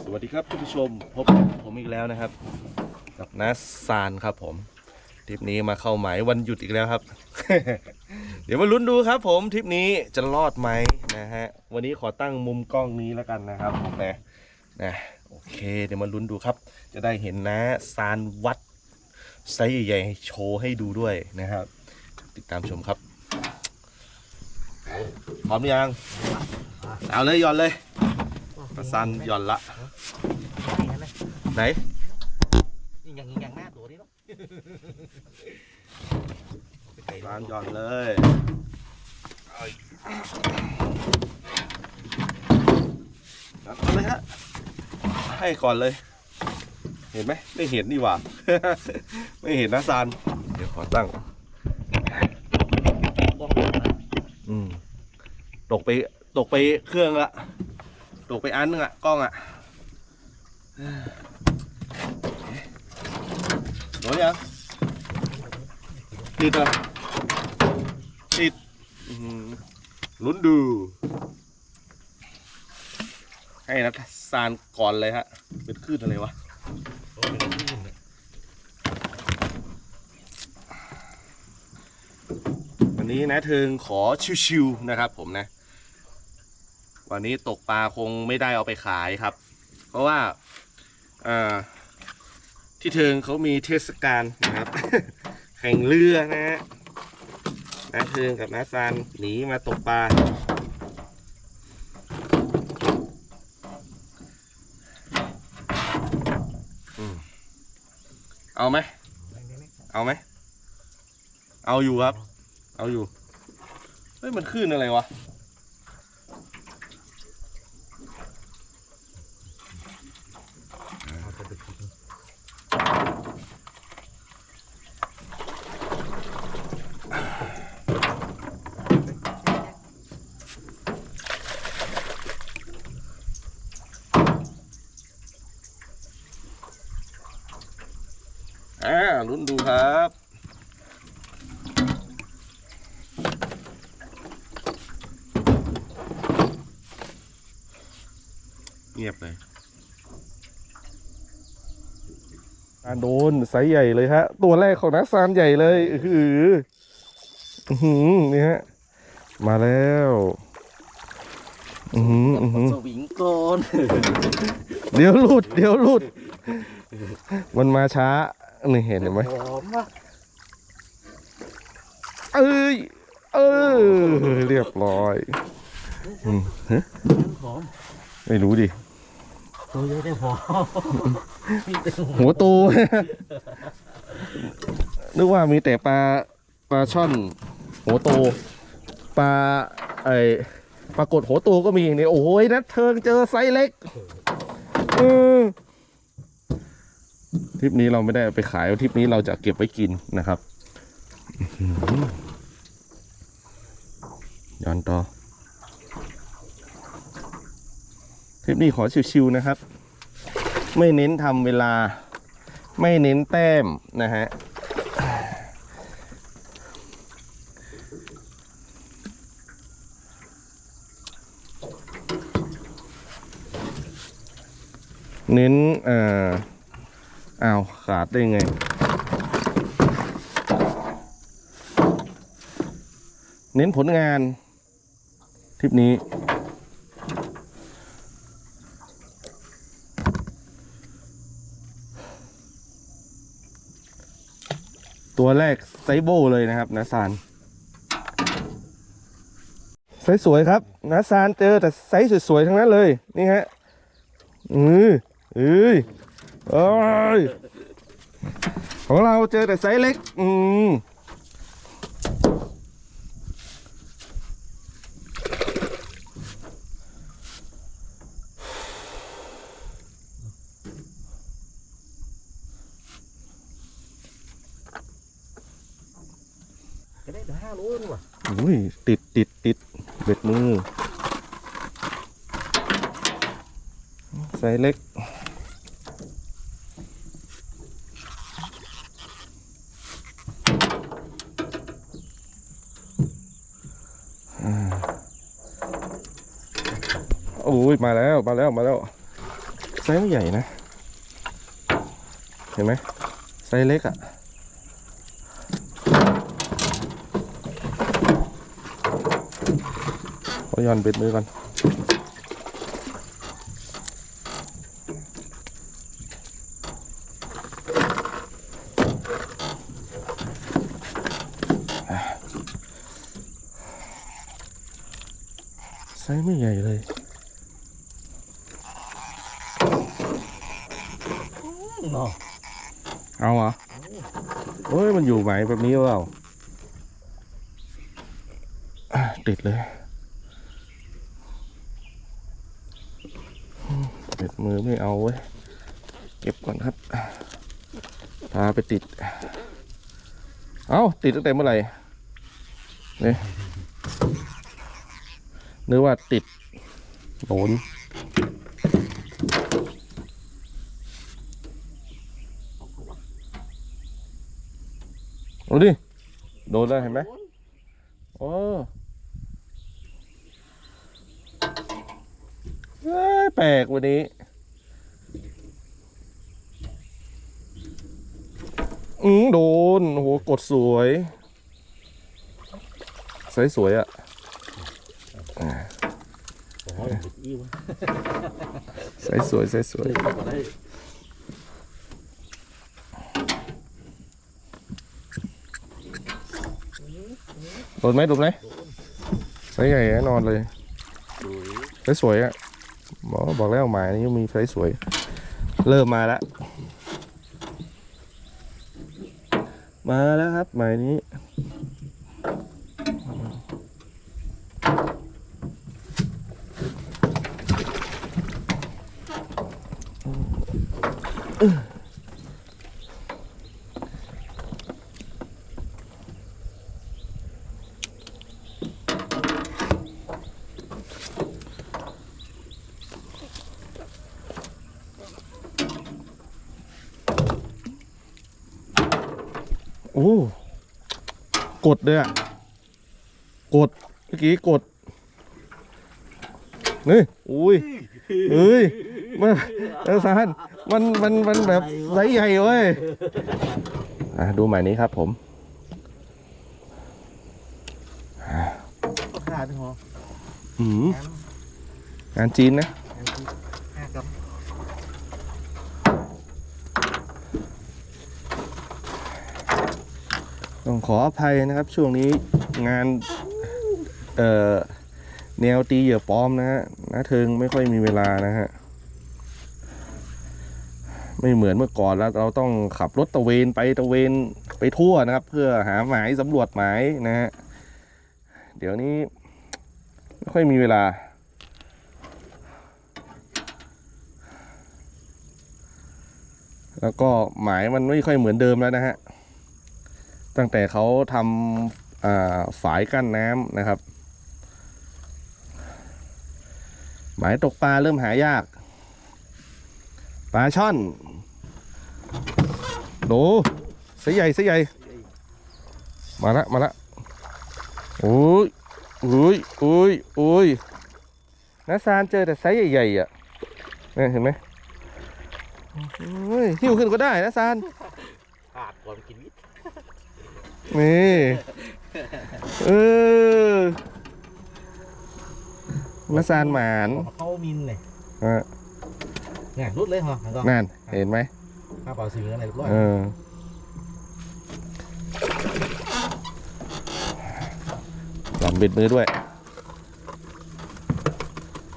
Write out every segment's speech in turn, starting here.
สวัสดีครับท่านผู้ชมพบกับผมอีกแล้วนะครับ กับนัสซานครับผมทริปนี้มาเข้าหมายวันหยุดอีกแล้วครับ เดี๋ยวมาลุ้นดูครับ ผมทริปนี้จะรอดไหมนะฮะวันนี้ขอตั้งมุมกล้องนี้แล้วกันนะครับผมนะนะโอเค เดี๋ยวมาลุ้นดูครับ จะได้เห็นนะซานวัดไซส์ใหญ่ๆโชว์ให้ดูด้วยนะครับ ติดตามชมครับพร้อมหรือยังเอาเลยหย่อนเลยประซันหย่อนละ ไหนยิงอย่างยิงอย่างหน้าตัวนี้เนาะร้านหย่อนเลยนัดเอาเลยฮะ ให้ก่อนเลย เห็นไหม ไม่เห็นนี่หว่า ไม่เห็นนะซาน เดี๋ยวขอตั้งบ้องหัวนะอืมตกไปตกไปเครื่องละตกไปอันนึงอะกล้องอะ โดนยังติดอะติดลุ้นดู ให้นัทซานก่อนเลยฮะ เป็นคลื่นอะไรวะวันนี้นะเทิงขอชิวๆนะครับผมนะ วันนี้ตกปลาคงไม่ได้เอาไปขายครับ เพราะว่าที่เทิงเขามีเทศกาลนะครับ แข่งเรือนะฮะนะเทิงกับน้าซานหนีมาตกปลาเอาไหม เอาไหม เอาอยู่ครับ เอาอยู่ เฮ้ย มันขึ้นอะไรวะ อ่า ลุ้นดูครับ เงียบเลยการโดนไซส์ใหญ่เลยฮะ ตัวแรกของนักซานใหญ่เลยอือหืออื้อหือนี่ฮะ มาแล้วอือหืออือหือสวิงก่อนเดี๋ยวหลุด เดี๋ยวหลุด มันมาช้า นี่เห็นไหมหอมมากเอ้ย เออ เรียบร้อยอืมฮะหอมไม่รู้ดิ ตัวเยอะได้หอมมีแต่หัวหัวโต นึกว่ามีแต่ปลาปลาช่อนหัวโต ปลาไอปรากฏหัวโตก็มีเนี่ยโอ้ยนัดเทิงเจอไซส์เล็กเออ ทริปนี้เราไม่ได้ไปขายทริปนี้เราจะเก็บไว้กินนะครับย้อนต่อทริปนี้ขอชิวๆนะครับ ไม่เน้นทำเวลา ไม่เน้นแต้มนะฮะเน้นอ่อ อ้าว ขาดได้ไง เน้นผลงาน ทริปนี้ ตัวแรกไซโบเลยนะครับนาซานไซสสวยครับนาซานเจอแต่ไซสสวยๆทั้งนั้นเลย นี่ฮะ อืออือ โอ้ยของเราเจอแต่ไซส์เล็ก อืม嗯จะได้ห้าโลนี่หว่าอุ้ยติดติดติดเบ็ดมือไซส์เล็ก มาแล้วมาแล้วมาแล้วไซส์ไม่ใหญ่นะ เห็นไหมไซส์เล็กอะ่ะขอยอนเบ็ดมือก่อนไซส์ไม่ใหญ่เลย เนาะเอาเหรอเฮ้ยมันอยู่ไหมแบบนี้เปล่าอะติดเลยติดมือไม่เอาเว้ย เก็บก่อนครับพาไปติด เอาติดตั้งแต่เมื่อไหร่เนี่ยนึกว่าติดโดน ดูดิ โดนแล้วเห็นไหมโอ้เอ้ยแปลกวันนี้ อืมโดนโอ้โหกดสวยใสสวยอะโอ้ยอิ่วใสสวยใสสวย เลยก็ได้ โดนไหมโดนไหมไซส์ใหญ่แน่นอนเลยสวยไซส์สวยอะบอกบอกแล้วหมายนี้มีไซส์สวย เริ่มมาแล้ว มาแล้วครับหมายนี้ โอ้กดเลยอะกดเมื่อกี้กดนี่อุ้ยเฮ้ยมันเออสารมันมันมันแบบไซส์ใหญ่เว้ยอะดูหมายนี้ครับผมก็ขาดหัวอืมงานจีนนะ ห้ากับ ต้องขออภัยนะครับ ช่วงนี้งานเอ่อแนวตีเหยื่อปลอมนะฮะนะเทิงไม่ค่อยมีเวลานะฮะไม่เหมือนเมื่อก่อนแล้วเราต้องขับรถตะเวนไปตะเวนไปทั่วนะครับ เพื่อหาหมายสำรวจหมายนะฮะเดี๋ยวนี้ไม่ค่อยมีเวลาแล้วก็หมายมันไม่ค่อยเหมือนเดิมแล้วนะฮะ ตั้งแต่เขาทำฝายกั้นน้ำนะครับ หมายตกปลาเริ่มหายาก ปลาช่อนโดสใหญ่สใหญ่ มาละมาละโอ้ยโอ้ยโอ้ยโอ้ยนาซานเจอแต่ไซส์ใหญ่ๆอะเนี่ยเห็นไหมโอ้ยหิ้วขึ้นก็ได้นะซานขาดก่อนกินวิ นี่เออนาซานหมานเข้ามินเลยอะเนี่ยรุดเลยเหรอแล้วก็นั่นเห็นไหมข้าวเปล่าซื้ออะไรเรียบร้อยเออหลอมบิดมือด้วย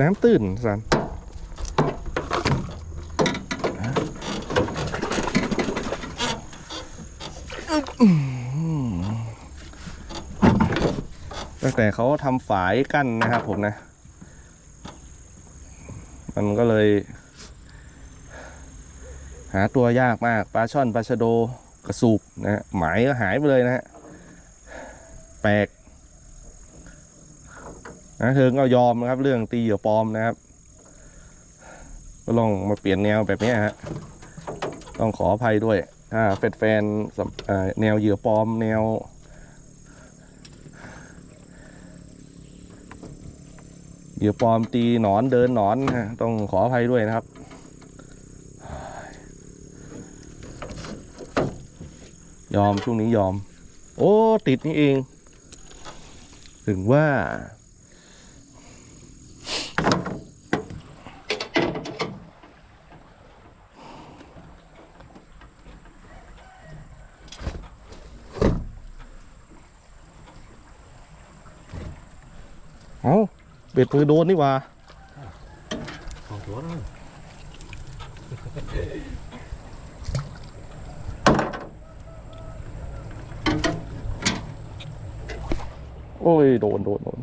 น้ำตื้นสัน ตั้งแต่เขาทำฝายกั้นนะครับผมนะ มันก็เลย หาตัวยากมากปลาช่อนปลาชะโดกระสูบนะฮะหมายก็หายไปเลยนะฮะแปลกนะเธอก็ยอมนะครับ เรื่องตีเหยื่อปลอมนะครับ ก็ลองมาเปลี่ยนแนวแบบนี้ฮะต้องขออภัยด้วยถ้าแฟนๆแนวเหยื่อปลอมแนว เหยื่อปลอมตีหนอนเดินหนอนนะต้องขออภัยด้วยนะครับ ยอมช่วงนี้ยอม โอ้ ติดนี่เอง ถึงว่า เบ็ดปืนโดนนี่ว่าสองตัวนั่นโอ้ย โดน โดน โดน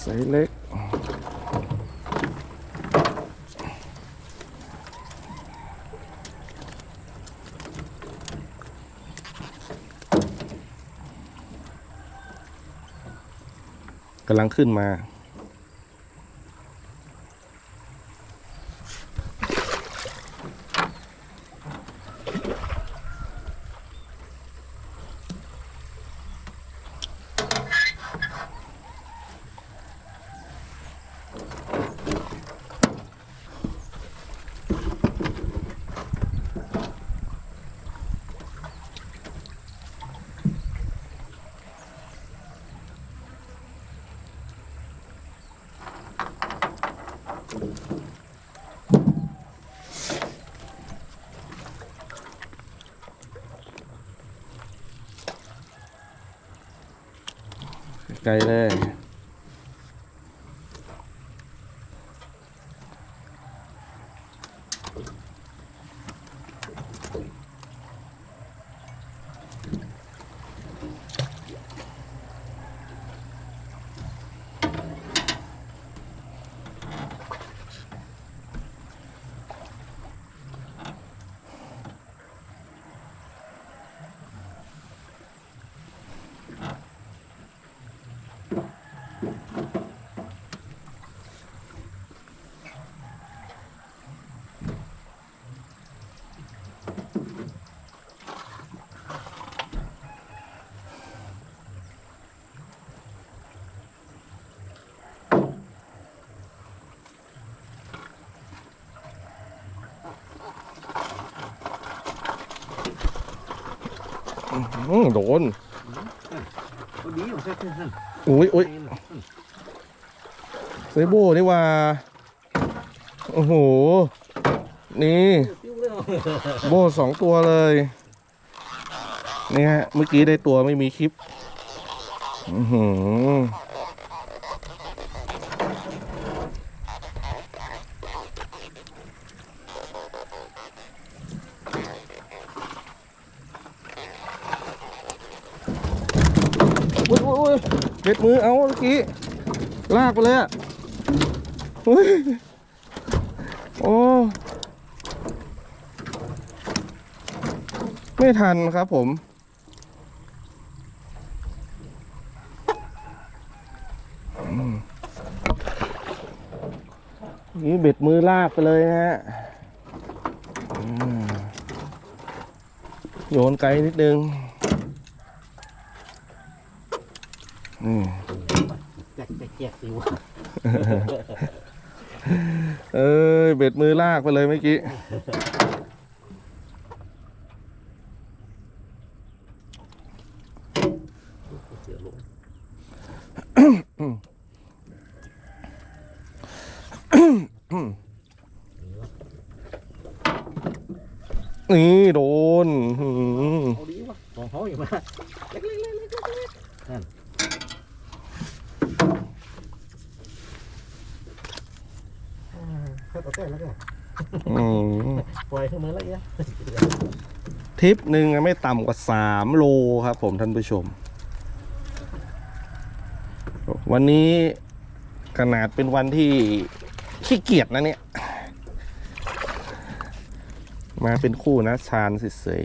ใส่เล็ก กำลังขึ้นมา ไกลเลย โดนก็ดีอยู่แค่นั้น อุ้ยอุ้ยเซโบนี่ว่า โอ้โห นี่ โบสองตัวเลย นี่ฮะ เมื่อกี้ได้ตัวไม่มีคลิป อือหือยอุ้ยอุ้ยเด็ดมือเอาเมื่อกี้ ลากไปเลยอะอุ้ยโอ้ไม่ทันครับผม นี่เบ็ดมือลากไปเลยฮะอืมโยนไกลนิดนึง อืมแจกแจกแจกสิวะเอ้ยเบ็ดมือลากไปเลยเมื่อกี้เสือลงนี่ โดนหืมเอาดีวะสองเขาอยู่มาเล็กเล็กเล็กเล็กเล็กนั่นแค่ตัวแก้แล้วแก อืม ปล่อยขึ้นมาแล้วเนี่ย ทริปหนึ่งไม่ต่ำกว่าสามโลครับผมท่านผู้ชม วันนี้ขนาดเป็นวันที่ขี้เกียจนะเนี่ย มาเป็นคู่นะชานเสย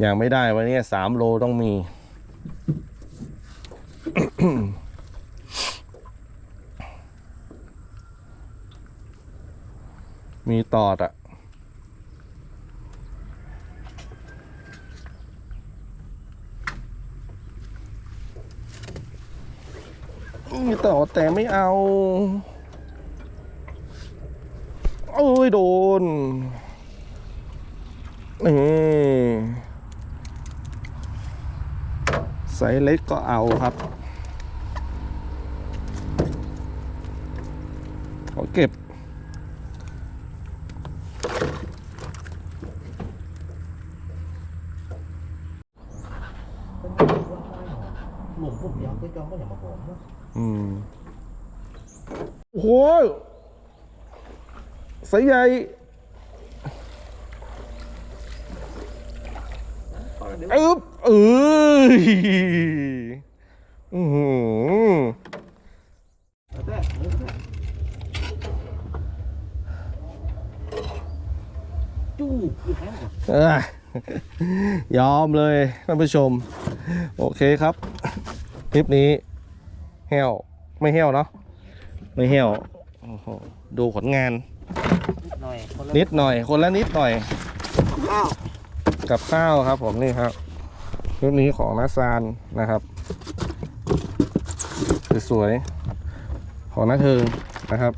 อย่างไม่ได้วันนี้สามโลต้องมี มีตอดอะมีต่อแต่ไม่เอา โอ้ย โดนนี่ไซส์เล็กก็เอาครับ ขอเก็บ หลุมผมเดียวไปจองก็อย่ามาบอกนะอืมโอ้โหไซส์ใหญ่อึ๊บเอ้ยอือหือแต่จู้คือแท้งเอ้ยยอมเลยท่านผู้ชม โอเคครับ คลิปนี้แห้วไม่แห้วเนาะไม่แห้วโอ้โหดูผลงาน หน่อยคนละนิดหน่อย คนละนิดหน่อย ข้าวกับข้าวครับผมนี่ครับคลิปนี้ของนาซานนะครับสวยๆของนาเทิงนะครับ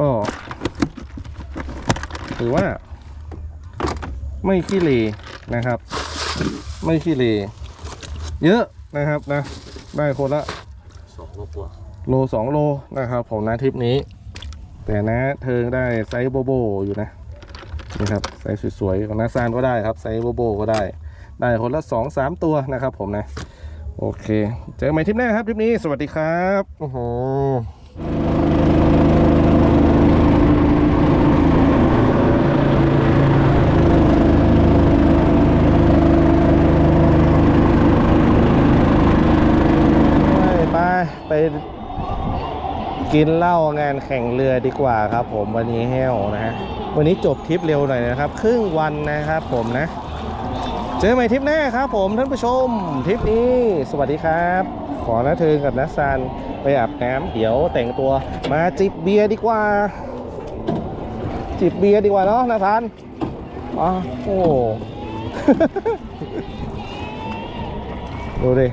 ก็ถือว่า ไม่ขี้เหรนะครับ ไม่ขี้เหรเยอะนะครับนะ ได้คนละสองกว่าโลสองโลนะครับผมนะทริปนี้ แต่นะเทิงได้ไซส์โบโบอยู่นะนี่ครับไซส์สวยๆของนาซานก็ได้ครับไซส์โบโบก็ได้ ได้คนละสองสามตัวนะครับผมนะ โอเค เจอกันใหม่ทริปหน้าครับทริปนี้สวัสดีครับโอ้โหไปไปไป กินเหล้างานแข่งเรือดีกว่าครับ ผมวันนี้แห้วนะฮะวันนี้จบทริปเร็วหน่อยนะครับ ครึ่งวันนะครับผมนะ เจอใหม่ทริปหน้าครับ ผมท่านผู้ชมทริปนี้ สวัสดีครับ ขอนะเทิงกับนัสซันไปอาบน้ำเดี๋ยวแต่งตัวมาจิบเบียร์ดีกว่า จิบเบียร์ดีกว่าเนาะนาทานอ๋อโอ้ ดูดิ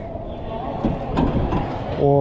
โอ้